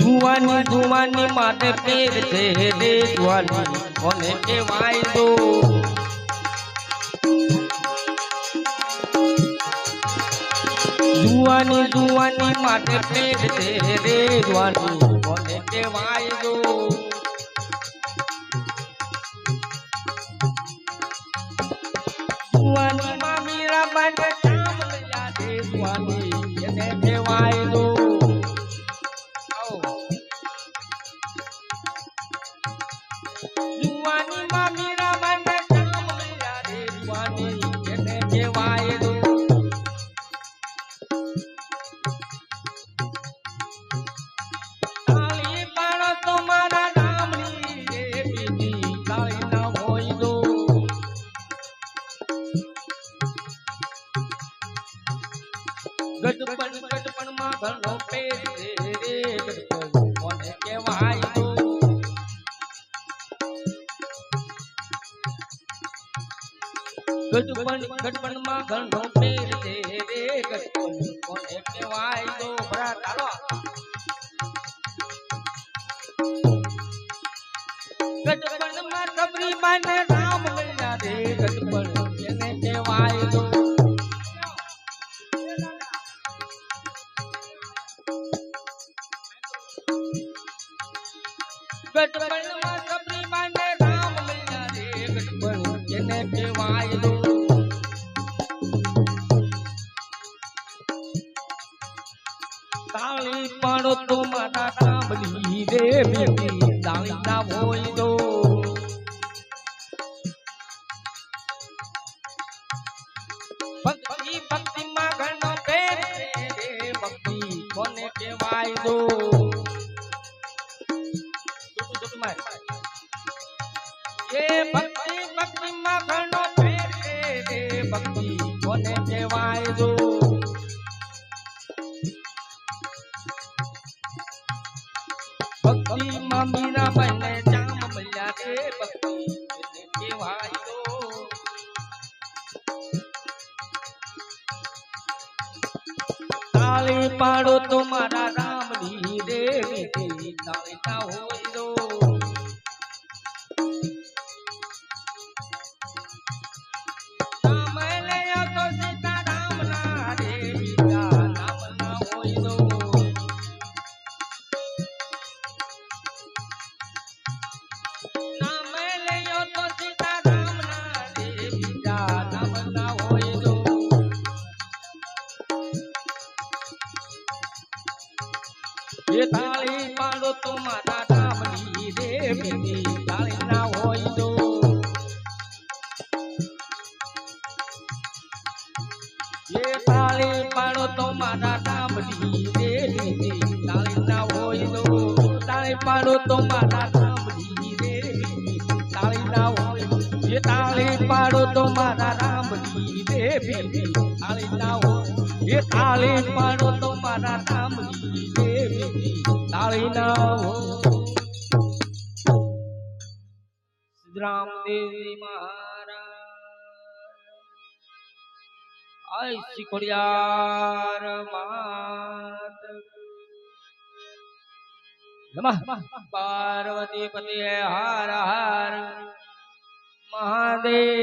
જુવાની જુવાની માટે પેર છે રે જુવાની, કોને કહેવાય દો જુવાની જુવાની માટે પેર છે રે જુવાની, કોને કહેવાય દો જુવાની એને કહેવાય જુવાની માં ગડપણ ગડપણમાં ઘણો પેટ રે ગડપણ કોને કહેવાય ગડપણ ગડપણમાં ઘણો પેટ રે કોને કહેવાય તો બરા તારો ગડપણમાં ખબરી માને રામ મળ્યા રે ગડપણ એને કહેવાય દો ગડપણમાં રામ મળ્યા રે ગડપણ એને કહેવાય દો તાળી પાડો તો મારા કામલી રે બેટી તાળી દો ભક્તિ ભક્તિ માં ઘણો ભક્તિ, કોને કહેવાય દો? જામ મળ્યા રે ભક્તિ તાળી પાડો તો મારા રામની દેવી તાળી ના હોય એ તાળી પાડો તો મારા રામની રે બીજી દો એ તાળી પાડો તો મારા રામની રે બીજી હોય તાળી પાડો તો એ તાળી પાડો તો મારા રામની દેવી. તાળી નાઓ એ તાળી પાડો તો મારા રામની દેવી. તાળી નાઓ દેવી મહારાજ. આય શિકોડિયાર માત. નમઃ. પાર્વતી પતિ હાર હર. de